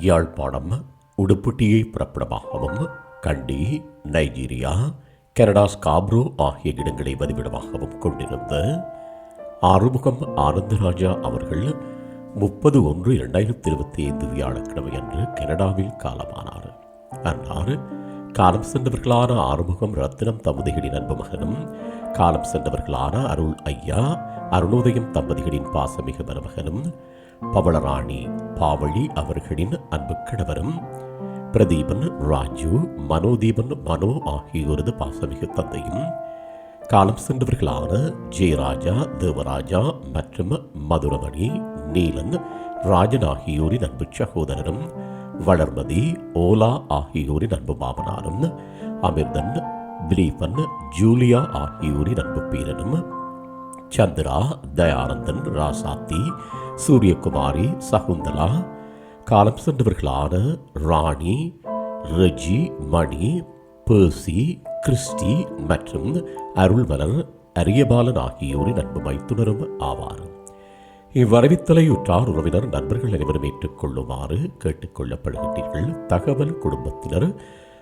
யாழ்ப்பாணம் உடுப்புட்டியை பிறப்பிடமாகவும் Kandy Nigeria Canada Scarborough ஆகிய இடங்களை வதிவிடமாகவும் கொண்டிருந்த ஆறுமுகம் ஆனந்தராஜா அவர்கள் முப்பது ஒன்று இரண்டாயிரத்தி இருபத்தி ஐந்து வியாழக்கிழமை அன்று கனடாவில் காலமானார். அன்னார் காலம் சென்றவர்களான ஆறுமுகம் ரத்தினம் தம்பதிகளின் அன்பு மகனும் காலம் சென்றவர்களான அருள் ஐயா அருணோதயம் தம்பதிகளின் பாசமிகு மருமகனும் பவளராணி பாவழி அவர்களின் அன்பு கணவரும் பிரதீபன் ராஜு மனோதீபன் மனோ ஆகியோரது பாசமிகு தந்தையும் காலம் சென்றவர்களான ஜெயராஜா தேவராஜா மற்றும் மதுரமணி நீலன் ராஜன் ஆகியோரின் அன்பு சகோதரரும் வளர்மதி ஓலா ஆகியோரின் அன்பு மாமனாரும் அமிர்தன் திலீபன் ஜூலியா ஆகியோரின் அன்பு பேரனும் சந்திரா தயானந்தன் ராசாத்தி சூரியகுமாரி சகுந்தலா காலம் சென்றவர்களான ராணி ரெஜி மணி பேர்சி கிறிஸ்டி மற்றும் அருள்மலர் அரியபாலன் ஆகியோரின் அன்பு மைத்துனரும் ஆவார். இவ்வரவித்தலை உற்றார் உறவினர் நண்பர்கள் அனைவரும் ஏற்றுக்கொள்ளுமாறு கேட்டுக்கொள்ளப்படுகின்றீர்கள். தகவல் குடும்பத்தினர்